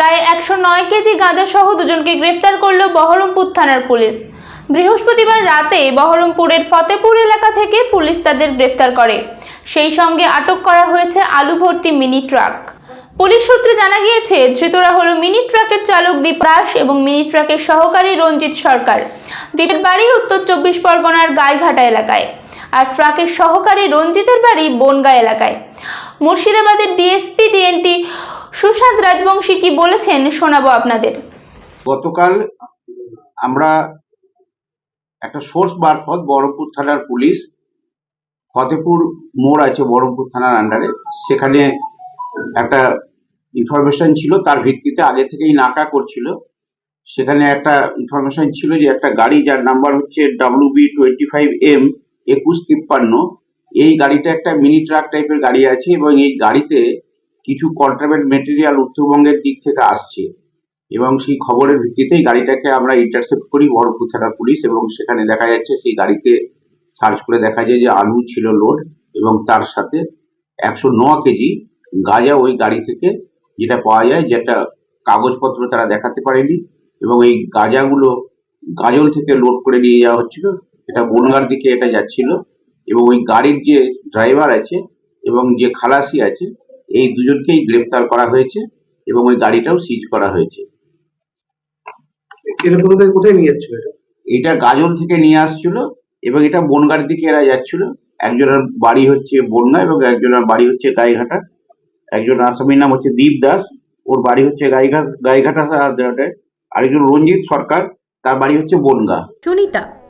প্রায় একশো নয় কেজি গাঁজাসহ দুজনকে গ্রেফতার করল বহরমপুর থানার পুলিশ। বৃহস্পতিবার রাতে বহরমপুরের ফতেপুর এলাকা থেকে পুলিশ তাদের গ্রেফতার করে। সেই সঙ্গে আটক করা হয়েছে আলু ভর্তি মিনি ট্রাক। পুলিশ সূত্রে জানা গিয়েছে, ধৃতরা হলো মিনি ট্রাকের চালক দীপ দাস এবং মিনি ট্রাকের সহকারী রঞ্জিত সরকার। দীপের বাড়ি উত্তর চব্বিশ পরগনার গাইঘাটা এলাকায়। আর ট্রাকের সহকারী রঞ্জিতের বাড়ি বনগা এলাকায়। মুর্শিদাবাদের ডিএসপি ডিএনটি সুশান্ত রাজবংশী কি বলেছেন শোনাবো আপনাদের। গতকাল আমরা একটা সোর্স মারফত বহরমপুর থানার পুলিশ, ফতেপুর মোড় আছে বহরমপুর থানার আন্ডারে সেখানে একটা ইনফরমেশন ছিল, তার ভিত্তিতে আগে থেকেই নাকা করছিল। সেখানে একটা ইনফরমেশন ছিল যে একটা গাড়ি যার নাম্বার হচ্ছে W B twenty five M একুশ তিপ্পান্ন এই গাড়িটা একটা মিনি ট্রাক টাইপের গাড়ি আছে এবং এই গাড়িতে কিছু কন্ট্রাবেন্ট মেটেরিয়াল উত্তরবঙ্গের দিক থেকে আসছে এবং সেই খবরের ভিত্তিতেই গাড়িটাকে আমরা ইন্টারসেপ্ট করি বহরমপুর থানার পুলিশ এবং সেখানে দেখা যাচ্ছে সেই গাড়িতে সার্চ করে দেখা যায় যে আলু ছিল লোড এবং তার সাথে একশো ন কেজি গাঁজা ওই গাড়ি থেকে যেটা পাওয়া যায় যেটা কাগজপত্র তারা দেখাতে পারেনি এবং এই গাঁজাগুলো গাজল থেকে লোড করে নিয়ে যাওয়া হচ্ছিল। এটা বনগার দিকে এটা যাচ্ছিল। এবং ওই গাড়ির যে ড্রাইভার আছে এবং যে খালাসি আছে এই দুজনকেই গ্রেপ্তার করা হয়েছে এবং ওই গাড়িটাও সিজ করা হয়েছে। এটা কোথায় কোথায় নিয়ে যাচ্ছিল এটা? এটা গাজল থেকে নিয়ে আসছিল এবং এটা বনগার দিকে এরা যাচ্ছিল। একজনের বাড়ি হচ্ছে বনগা এবং একজনের বাড়ি হচ্ছে গাইঘাটা। একজন আসামির নাম হচ্ছে দীপ দাস ওর বাড়ি হচ্ছে গাইঘাট গাইঘাটা আরেকজন রঞ্জিত সরকার তার বাড়ি হচ্ছে বনগা। সুনিতা